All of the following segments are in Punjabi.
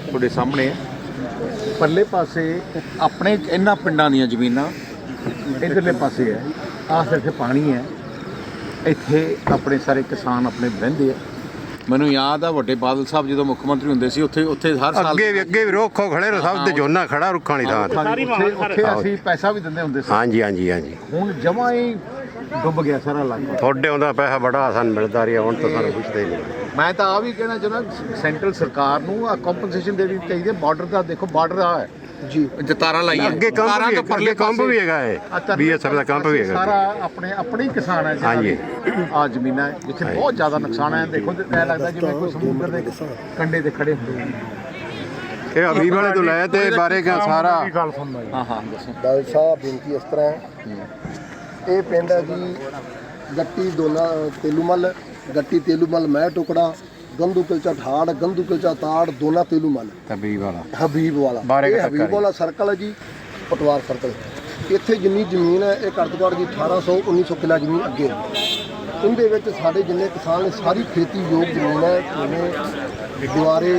ਤੁਹਾਡੇ ਸਾਹਮਣੇ ਹੈ। ਪਰਲੇ ਪਾਸੇ ਆਪਣੇ ਇਹਨਾਂ ਪਿੰਡਾਂ ਦੀਆਂ ਜ਼ਮੀਨਾਂ ਇਧਰਲੇ ਪਾਸੇ ਹੈ। ਆਹ ਸਿਰਫ ਪਾਣੀ ਹੈ। ਇੱਥੇ ਆਪਣੇ ਸਾਰੇ ਕਿਸਾਨ ਆਪਣੇ ਬਹਿੰਦੇ ਆ। ਮੈਨੂੰ ਯਾਦ ਆ ਵੱਡੇ ਬਾਦਲ ਸਾਹਿਬ ਜਦੋਂ ਮੁੱਖ ਮੰਤਰੀ ਹੁੰਦੇ ਸੀ ਉੱਥੇ ਉੱਥੇ ਹਰ ਸਾਲ ਅੱਗੇ ਵੀ ਅੱਗੇ ਵੀ ਰੋਖੋ ਖੜੇ ਰੋ ਸਭ ਤੇ ਝੋਨਾ ਖੜਾ ਰੁੱਖਾਂ ਦੀ ਥਾਂ ਤੇ। ਉੱਥੇ ਅਸੀਂ ਪੈਸਾ ਵੀ ਦਿੰਦੇ ਹੁੰਦੇ ਸੀ। ਹਾਂਜੀ ਹਾਂਜੀ ਹਾਂਜੀ। ਹੁਣ ਜਮਾ ਹੀ ਡੁੱਬ ਗਿਆ ਸਾਰਾ ਇਲਾਕਾ। ਤੁਹਾਡੇ ਆਉਂਦਾ ਪੈਸਾ ਬੜਾ ਸਾਨੂੰ ਮਿਲਦਾ ਰਿਹਾ ਹੁਣ ਤਾਂ ਸਾਨੂੰ ਪੁੱਛਦੇ ਨਹੀਂ। ਮੈਂ ਤਾਂ ਆ ਵੀ ਕਹਿਣਾ ਚਾਹੁੰਦਾ ਸੈਂਟਰਲ ਸਰਕਾਰ ਨੂੰ ਆ ਕੰਪਨਸੇਸ਼ਨ ਦੇਣੀ ਚਾਹੀਦੀ ਹੈ। ਬਾਰਡਰ ਦਾ ਦੇਖੋ ਬਾਰਡਰ ਆ ਹੈ। ਜੀ। ਜਤਾਰਾ ਲਾਈਆਂ ਅੱਗੇ ਕੰਮ ਤਾਰਾਂ ਵੀ ਤੋਂ ਪਰਲੇ ਅੱਗੇ ਕੰਮ ਪਾਸੇ- ਵੀ ਹੈਗਾ ਹੈ ਬੀਐਸਐਫ ਦਾ ਕੰਮ ਵੀ ਹੈਗਾ। ਸਾਰਾ ਆਪਣੇ ਆਪਣੇ ਹੀ ਕਿਸਾਨ ਹੈ ਹਾਂਜੀ। ਆ ਜ਼ਮੀਨਾਂ ਹੈ, ਜਿੱਥੇ ਬਹੁਤ ਜ਼ਿਆਦਾ ਨੁਕਸਾਨ ਹੈ। ਦੇਖੋ ਤੇ ਐਂ ਲੱਗਦਾ ਜਿਵੇਂ ਕੋਈ ਸਮੁੰਦਰ ਦੇ ਕੰਢੇ ਤੇ ਖੜੇ ਹੁੰਦੇ ਨੇ ਇਹ ਹਬੀਬ ਵਾਲੇ ਤੋਂ ਲੈ ਤੇ ਬਾਰੇ ਕਾ ਸਾਰਾ। ਹਾਂ ਹਾਂ ਦੱਸੋ। ਬਾਦਲ ਸਾਹਿਬ ਬੇਨਤੀ ਇਸ ਤਰ੍ਹਾਂ ਹੈ। ਇਹ ਪਿੰਡ ਹੈ ਜੀ ਗੱਟੀ ਦੋਨਾ ਤੇਲੂਮਲ। ਗੱਟੀ ਤੇਲੂਮਲ ਮੈਂ ਟੁਕੜਾ ਗੰਦੂ ਕਿਲਚਾ ਠਾੜ ਗੰਦੂ ਕਿਲਚਾ ਤਾੜ ਦੋਨਾ ਤੇਲੂਮਲ ਹਬੀਬ ਵਾਲਾ। ਹਬੀਬ ਵਾਲਾ। ਬਾਰੇ ਇਹ ਹਬੀਬ ਵਾਲਾ ਸਰਕਲ ਹੈ ਜੀ ਪਟਵਾਰ ਸਰਕਲ। ਇੱਥੇ ਜਿੰਨੀ ਜ਼ਮੀਨ ਹੈ ਇਹ ਘੱਟ ਤੋਂ ਘੱਟ ਜੀ 1800 1900 ਕਿੱਲਾ ਜ਼ਮੀਨ ਅੱਗੇ ਹੈ। ਇਹਦੇ ਵਿੱਚ ਸਾਡੇ ਜਿੰਨੇ ਕਿਸਾਨ ਨੇ ਸਾਰੀ ਖੇਤੀ ਯੋਗ ਜ਼ਮੀਨ ਹੈ ਜਿਵੇਂ ਜਵਾਰੇ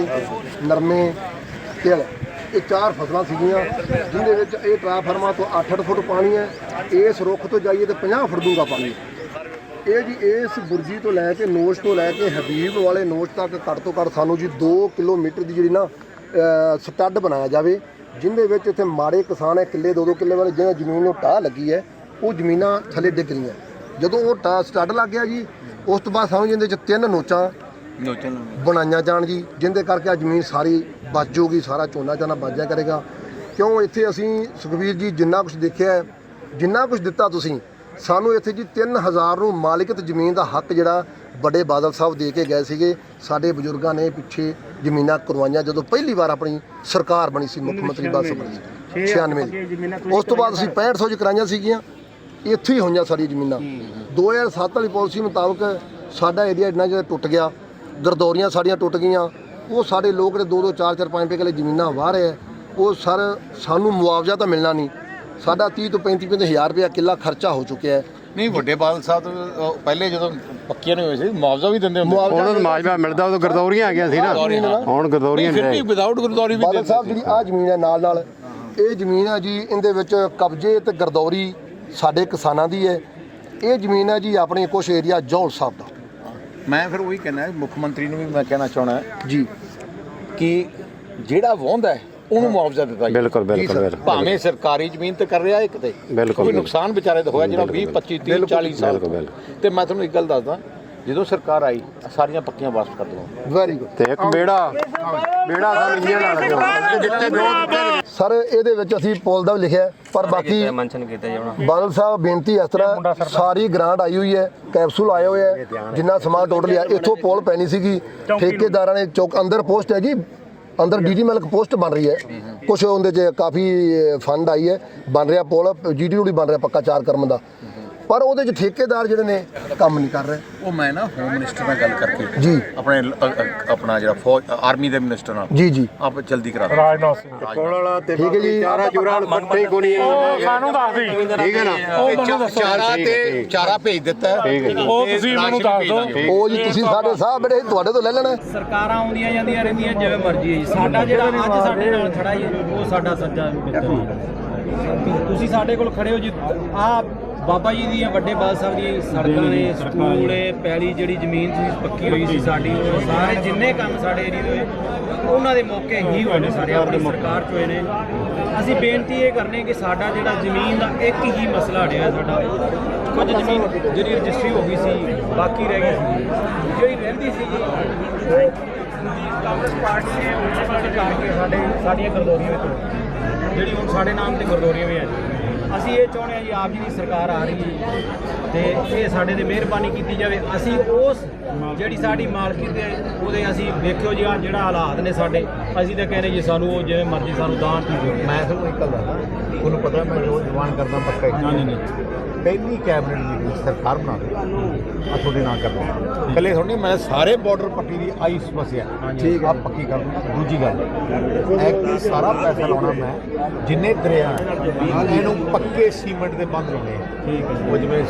ਨਰਮੇ ਤਿਲ। ਇਹ ਚਾਰ ਫਸਲਾਂ ਸੀਗੀਆਂ ਜਿੰਦੇ ਵਿੱਚ ਇਹ ਟਰਾਂਸਫਾਰਮਰ ਤੋਂ 8-8 ਫੁੱਟ ਪਾਣੀ ਹੈ ਇਸ ਰੁੱਖ ਤੋਂ ਜਾਈਏ ਤੇ 50 ਫੁੱਟ ਡੂੰਘਾ ਪਾਣੀ। ਹੈ ਇਹ ਜੀ ਇਸ ਬੁਰਜੀ ਤੋਂ ਲੈ ਕੇ ਨੋਸ਼ ਤੋਂ ਲੈ ਕੇ ਹਬੀਬ ਵਾਲੇ ਨੋਸ਼ ਤੱਕ ਘੱਟ ਤੋਂ ਘੱਟ ਸਾਨੂੰ ਜੀ 2 ਕਿਲੋਮੀਟਰ ਦੀ ਜਿਹੜੀ ਨਾ ਸਟੱਡ ਬਣਾਇਆ ਜਾਵੇ ਜਿੰਦੇ ਵਿੱਚ ਇੱਥੇ ਮਾੜੇ ਕਿਸਾਨ ਹੈ ਕਿੱਲੇ ਦੋ ਦੋ ਕਿੱਲੇ ਵਾਲੇ ਜਿਹਨਾਂ ਜ਼ਮੀਨ ਨੂੰ ਟਾਹ ਲੱਗੀ ਹੈ ਉਹ ਜ਼ਮੀਨਾਂ ਥੱਲੇ ਡਿੱਗ ਰਹੀਆਂ। ਜਦੋਂ ਉਹ ਟਾਹ ਸਟੱਡ ਲੱਗ ਗਿਆ ਜੀ ਉਸ ਤੋਂ ਬਾਅਦ ਸਾਨੂੰ ਜਿਹਦੇ ਚ ਤਿੰਨ ਨੋਚਾਂ ਬਣਾਈਆਂ ਜਾਣ ਜੀ ਜਿੰਦੇ ਕਰਕੇ ਆ ਜ਼ਮੀਨ ਸਾਰੀ ਬਚ ਜਾਊਗੀ ਸਾਰਾ ਝੋਨਾ ਝਾਨਾ ਬਚ ਜਾਇਆ ਕਰੇਗਾ। ਕਿਉਂ ਇੱਥੇ ਅਸੀਂ ਸੁਖਬੀਰ ਜੀ ਜਿੰਨਾ ਕੁਝ ਦੇਖਿਆ ਜਿੰਨਾ ਕੁਝ ਦਿੱਤਾ ਤੁਸੀਂ ਸਾਨੂੰ ਇੱਥੇ ਜੀ 3000 ਨੂੰ ਮਾਲਿਕਤ ਜ਼ਮੀਨ ਦਾ ਹੱਕ ਜਿਹੜਾ ਵੱਡੇ ਬਾਦਲ ਸਾਹਿਬ ਦੇ ਕੇ ਗਏ ਸੀਗੇ। ਸਾਡੇ ਬਜ਼ੁਰਗਾਂ ਨੇ ਪਿੱਛੇ ਜ਼ਮੀਨਾਂ ਕਰਵਾਈਆਂ ਜਦੋਂ ਪਹਿਲੀ ਵਾਰ ਆਪਣੀ ਸਰਕਾਰ ਬਣੀ ਸੀ ਮੁੱਖ ਮੰਤਰੀ ਬਾਦਲ ਸਾਹਿਬ ਬਣੀ ਸੀ 96 ਦੀ। ਉਸ ਤੋਂ ਬਾਅਦ ਅਸੀਂ 6500 ਚ ਕਰਾਈਆਂ ਸੀਗੀਆਂ। ਇੱਥੇ ਹੀ ਹੋਈਆਂ ਸਾਡੀ ਜ਼ਮੀਨਾਂ। 2007 ਵਾਲੀ ਪਾਲਿਸੀ ਮੁਤਾਬਕ ਸਾਡਾ ਏਰੀਆ ਇੰਨਾ ਜਿਹਾ ਟੁੱਟ ਗਿਆ। ਗਰਦੌਰੀਆਂ ਸਾਡੀਆਂ ਟੁੱਟ ਗਈਆਂ। ਉਹ ਸਾਡੇ ਲੋਕ ਜਿਹੜੇ 2 2 4 4 5 5 ਕਿਲੇ ਜ਼ਮੀਨਾਂ ਵਾਹ ਰਹੇ ਉਹ ਸਰ ਸਾਨੂੰ ਮੁਆਵਜ਼ਾ ਤਾਂ ਮਿਲਣਾ ਨਹੀਂ। ਸਾਡਾ 30 ਤੋਂ 35 35 ਹਜ਼ਾਰ ਰੁਪਇਆ ਕਿੱਲਾ ਖਰਚਾ ਹੋ ਚੁੱਕਿਆ ਹੈ। ਨਹੀਂ ਵੱਡੇ ਬਾਦਲ ਸਾਹਿਬ ਪਹਿਲੇ ਜਦੋਂ ਪੱਕੀਆਂ ਨਹੀਂ ਹੋਏ ਸੀ ਮੁਆਵਜ਼ਾ ਵੀ ਦਿੰਦੇ ਹੁੰਦੇ ਮੁਆਵਜ਼ਾ ਉਹਨਾਂ ਨੂੰ ਮਾਜਵਾ ਮਿਲਦਾ ਉਦੋਂ ਗਰਦੌਰੀਆਂ ਆ ਗਿਆ ਸੀ ਨਾ। ਹੁਣ ਗਰਦੌਰੀਆਂ ਨਹੀਂ, ਫਿਰ ਵੀ ਵਿਦਆਊਟ ਗੁਰਦੌਰੀ ਵੀ ਬਾਦਲ ਦਿੰਦੇ ਸਾਹਿਬ ਜਿਹੜੀ ਆ ਜ਼ਮੀਨ ਹੈ ਨਾਲ ਨਾਲ ਇਹ ਜ਼ਮੀਨ ਹੈ ਜੀ ਇਹਦੇ ਵਿੱਚ ਕਬਜ਼ੇ ਤੇ ਗਰਦੌਰੀ ਸਾਡੇ ਕਿਸਾਨਾਂ ਦੀ ਹੈ। ਇਹ ਜ਼ਮੀਨ ਹੈ ਜੀ ਆਪਣੇ ਕੁਛ ਏਰੀਆ ਜੌਲ ਸਾਹਿਬ ਦਾ। ਮੈਂ ਫਿਰ ਉਹੀ ਕਹਿਣਾ ਮੁੱਖ ਮੰਤਰੀ ਨੂੰ ਵੀ ਮੈਂ ਕਹਿਣਾ ਚਾਹਣਾ ਜੀ। ਕਿ ਜਿਹੜਾ ਵਾਹੁੰਦਾ ਹੈ ਉਹਨੂੰ ਮੁਆਵਜ਼ਾ ਦਿੱਤਾ ਜਾਵੇ। ਬਿਲਕੁਲ, ਬਿਲਕੁਲ, ਜੀ ਸਰ। ਬਿਲਕੁਲ। ਭਾਵੇਂ ਸਰਕਾਰੀ ਜ਼ਮੀਨ ਤੇ ਕਰ ਰਿਹਾ ਇੱਕ ਤੇ ਬਿਲਕੁਲ, ਕੋਈ ਨੁਕਸਾਨ ਵਿਚਾਰੇ ਦਾ ਹੋਇਆ ਜਿਹੜਾ 20 25 30 40 ਸਾਲ ਬਿਲਕੁਲ, ਤੋਂ। ਤੇ ਮੈਂ ਤੁਹਾਨੂੰ ਇੱਕ ਗੱਲ ਦੱਸਦਾ ਜਦੋਂ ਸਰਕਾਰ ਆਈ ਸਾਰੀਆਂ ਪੱਕੀਆਂ ਵਾਪਸ ਕਰ ਦਵਾਂ ਵੈਰੀ ਗੁੱਡ ਤੇ ਇੱਕ ਬੇੜਾ ਬੇੜਾ ਸਾਨੂੰ ਇੰਜੀਆਂ ਨਾਲ ਲੱਗਿਆ ਜਿੱਤੇ ਦੋ ਸਰ ਇਹਦੇ ਵਿੱਚ ਅਸੀਂ ਪੁੱਲ ਦਾ ਵੀ ਲਿਖਿਆ ਹੈ, ਪਰ ਬਾਕੀ ਮੈਂਸ਼ਨ ਕੀਤਾ ਜੀ ਹੁਣ ਬਾਦਲ ਸਾਹਿਬ ਬੇਨਤੀ ਇਸ ਤਰ੍ਹਾਂ ਸਾਰੀ ਗ੍ਰਾਂਟ ਆਈ ਹੋਈ ਹੈ ਕੈਪਸੂਲ ਆਏ ਹੋਏ ਹੈ ਜਿੰਨਾ ਸਮਾਨ ਟੋਟਲ ਆ। ਇੱਥੋਂ ਪੁੱਲ ਪੈਣੀ ਸੀਗੀ ਠੇਕੇਦਾਰਾਂ ਨੇ ਚੌਕ ਅੰਦਰ ਪੋਸਟ ਹੈ ਜੀ ਅੰਦਰ ਡੀਡੀ ਮਲਕ ਪੋਸਟ ਬਣ ਰਹੀ ਹੈ। ਕੁਝ ਉਹਦੇ 'ਚ ਕਾਫੀ ਫੰਡ ਆਈ ਹੈ। ਬਣ ਰਿਹਾ ਪੁੱਲ ਜੀਡੀ ਰੋਡੀ ਬਣ ਰਿਹਾ ਪੱਕਾ ਚਾਰ ਕਰਮ ਦਾ। ਪਰ ਉਹਦੇ 'ਚ ਠੇਕੇਦਾਰ ਜਿਹੜੇ ਨੇ ਕੰਮ ਨਹੀਂ ਕਰ ਰਹੇ। ਉਹ ਮੈਂ ਨਾ ਹੋਮ ਮਿਨਿਸਟਰ ਨਾਲ ਗੱਲ ਕਰਕੇ ਜੀ। ਆਪਣੇ ਲ- ਅ- ਅ- ਆਪਣਾ ਜਿਹੜਾ ਫੌਜ ਆਰਮੀ ਦੇ ਮਿਨਿਸਟਰ ਨਾਲ ਜੀ ਜੀ। ਆਪ ਜਲਦੀ ਕਰਾ ਦਿਓ। ਕੋਲ ਵਾਲਾ ਤੇ ਠੀਕ ਹੈ ਜੀ। ਚਾਰਾ ਚੂਰਾ ਨੂੰ ਪੱਟੇ ਹੀ ਕੋਈ ਨਹੀਂ ਸਾਨੂੰ ਦੱਸ ਦੇ। ਠੀਕ ਹੈ ਨਾ? ਇਹ ਚਾ- ਚਾਰਾ ਤੇ ਚਾਰਾ ਭੇਜ ਦਿੱਤਾ ਹੈ। ਠੀਕ ਹੈ ਜੀ। ਉਹ ਤੁਸੀਂ ਮੈਨੂੰ ਦੱਸ ਦਿਓ। ਉਹ ਜੀ ਤੁਸੀਂ ਸਾਡੇ ਸਾਹਿਬ ਬੜੇ ਤੁਹਾਡੇ ਤੋਂ ਲੈ ਲੈਣਾ ਸਰਕਾਰਾਂ ਆਉਂਦੀਆਂ ਜਾਂਦੀਆਂ ਰਹਿੰਦੀਆਂ ਜਿਵੇਂ ਮਰਜ਼ੀ ਹੈ ਜੀ। ਸਾਡਾ ਜਿਹੜਾ ਅੱਜ ਸਾਡੇ ਨਾਲ ਖੜਾ ਜੀ ਉਹ ਸਾਡਾ ਸੱਜਾ ਮਿੱਤਰ ਜੀ। ਤੁਸੀਂ ਸਾਡੇ ਕੋਲ ਖੜੇ ਹੋ ਜੀ। ਆ ਬਾਬਾ ਜੀ ਦੀਆਂ ਵੱਡੇ ਬਾਦ ਸਾਹਿਬ ਦੀ ਸੜਕਾਂ ਨੇ ਸਕੂਲ ਨੇ ਪੈਲੀ ਜਿਹੜੀ ਜ਼ਮੀਨ ਸੀ ਪੱਕੀ ਹੋਈ ਸੀ ਸਾਡੀ ਉਹ ਸਾਰੇ ਜਿੰਨੇ ਕੰਮ ਸਾਡੇ ਏਰੀਏ ਦੇ ਹੋਏ ਉਹਨਾਂ ਦੇ ਮੌਕੇ ਹੀ ਹੋਏ ਨੇ ਸਾਡੇ ਆਪਣੀ ਸਰਕਾਰ ਚ ਹੋਏ ਨੇ। ਅਸੀਂ ਬੇਨਤੀ ਇਹ ਕਰਨੇ ਕਿ ਸਾਡਾ ਜਿਹੜਾ ਜ਼ਮੀਨ ਦਾ ਇੱਕ ਹੀ ਮਸਲਾ ਅੜਿਆ ਹੈ ਸਾਡਾ। ਕੁਝ ਜ਼ਮੀਨ ਜਿਹੜੀ ਰਜਿਸਟਰੀ ਹੋ ਗਈ ਸੀ ਬਾਕੀ ਰਹਿ ਗਈ ਸੀ। ਜਿਹੜੀ ਰਹਿੰਦੀ ਸੀ ਜੀ ਕਾਂਗਰਸ ਪਾਰਟੀ ਨੇ ਉਹਨਾਂ ਕਰਕੇ ਸਾਡੇ ਸਾਡੀਆਂ ਗਰਦੋਰੀਆਂ ਵਿੱਚ ਜਿਹੜੀ ਹੁਣ ਸਾਡੇ ਨਾਮ ਤੇ ਗਰਦੋਰੀਆਂ ਵੀ ਆ। ਅਸੀਂ ਇਹ ਚਾਹੁੰਦੇ ਹਾਂ ਜੀ ਆਪ ਜੀ ਦੀ ਸਰਕਾਰ ਆ ਰਹੀ ਹੈ ਤੇ ਇਹ ਸਾਡੇ ਤੇ ਮਿਹਰਬਾਨੀ ਕੀਤੀ ਜਾਵੇ। ਅਸੀਂ ਉਸ ਜਿਹੜੀ ਸਾਡੀ ਮਾਲਕੀ ਤੇ ਉਹਦੇ ਅਸੀਂ ਵੇਖਿਓ ਜੀ ਆ ਜਿਹੜਾ ਹਾਲਾਤ ਨੇ ਸਾਡੇ ਅਸੀਂ ਤਾਂ ਕਹਿੰਦੇ ਜੀ ਸਾਨੂੰ ਉਹ ਜਿਵੇਂ ਮਰਜ਼ੀ ਸਾਨੂੰ ਦਾਨ ਦਿਓ। ਮੈਂ ਤੁਹਾਨੂੰ ਇੱਕ ਗੱਲ ਦੱਸਦਾ ਤੁਹਾਨੂੰ ਪਤਾ ਮੈਂ ਰੋਜ਼ ਜਵਾਨ ਕਰਦਾ ਪੱਕਾ ਹੀ। ਨਹੀਂ ਨਹੀਂ ਪਹਿਲੀ ਕੈਬਨਿਟ ਮੀਟਿੰਗ ਸਰਕਾਰ ਬਣਾ ਦੇ ਆ ਤੁਹਾਡੇ ਨਾਲ ਕਰਦਾ ਕੱਲੇ ਥੋੜੀ ਮੈਂ ਸਾਰੇ ਬਾਰਡਰ ਪੱਟੀ ਦੀ ਆਈ ਸਮੱਸਿਆ ਠੀਕ ਆ ਪੱਕੀ ਕਰ ਦੂਜੀ ਗੱਲ ਐਕਟੀ ਸਾਰਾ ਪੈਸਾ ਲਾਉਣਾ ਮੈਂ ਜਿੰਨੇ ਦਰਿਆ ਇਹਨੂੰ ਪੱਕੇ ਸੀਮੈਂਟ ਦੇ ਬੰਦ ਲਾਉਣੇ ਆ। ਠੀਕ ਹੈ ਉਹ ਜਿਵੇਂ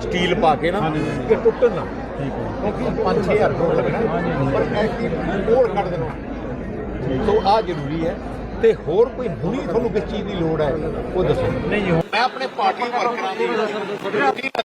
ਸਟੀਲ ਪਾ ਕੇ ਨਾ ਕਿ ਟੁੱਟਣ ਨਾ। ਠੀਕ ਹੈ। ਕਿਉਂਕਿ 5-6000 ਕਰੋੜ ਲੱਗਣਾ। ਪਰ ਐਕਟੀ ਕੋਲ ਕੱਢ ਦੇਣਾ। ਸੋ ਆ ਜ਼ਰੂਰੀ ਹੈ ਤੇ ਹੋਰ ਕੋਈ ਹੁਣੀ ਤੁਹਾਨੂੰ ਕਿਸ ਚੀਜ਼ ਦੀ ਲੋੜ ਹੈ? ਉਹ ਦੱਸੋ। ਨਹੀਂ ਮੈਂ ਆਪਣੇ ਪਾਰਟੀ ਵਰਕਰਾਂ ਦੀ